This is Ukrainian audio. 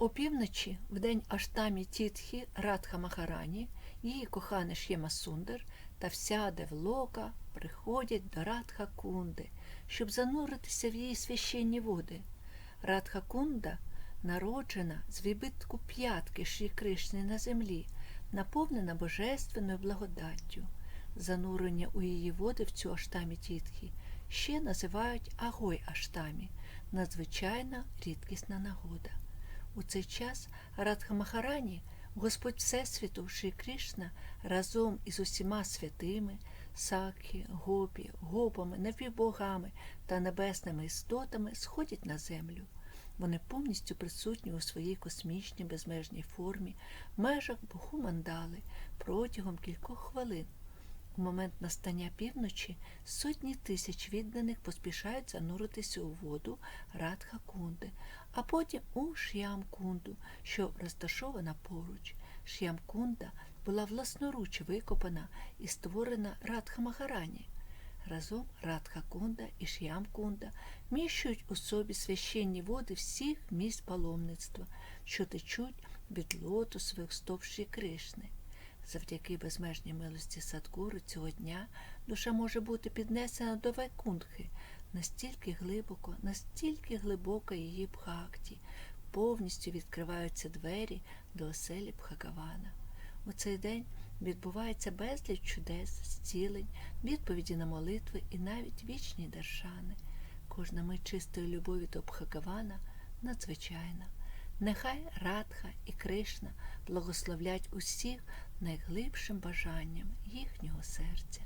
Опівночі, в день Аштамі Тітхі Радха Махарані, її коханий Ш'єма Сундер та вся Девлока приходять до Радха Кунди, щоб зануритися в її священні води. Радха Кунда народжена з вибитку п'ятки Шрі Кришни на землі, наповнена божественною благодаттю. Занурення у її води в цю аштамі тітхі ще називають Агой Аштамі, надзвичайна рідкісна нагода. У цей час Радха Махарані, Господь Всесвіту Шрі Кришна разом із усіма святими, сакхі, гопі, гопами, напівбогами та небесними істотами сходять на землю. Вони повністю присутні у своїй космічній безмежній формі в межах Буху-мандали протягом кількох хвилин. У момент настання півночі сотні тисяч відданих поспішають зануритися у воду Радха Кунди, а потім у Ш'ям Кунду, що розташована поруч. Ш'ям Кунда була власноруч викопана і створена Радха Махарані. Разом Радха Кунда і Ш'ям Кунда міщують у собі священні води всіх місць паломництва, що течуть від лотосових стоп Шрі Кришни. Завдяки безмежній милості Садгуру цього дня душа може бути піднесена до Вайкунтхи настільки глибоко, настільки глибока її бхакті, повністю відкриваються двері до оселі Бхагавана. У цей день відбувається безліч чудес, зцілень, відповіді на молитви і навіть вічні даршани. Кожна мить чистої любові до Бхагавана надзвичайна. Нехай Радха і Кришна благословлять усіх найглибшим бажанням їхнього серця.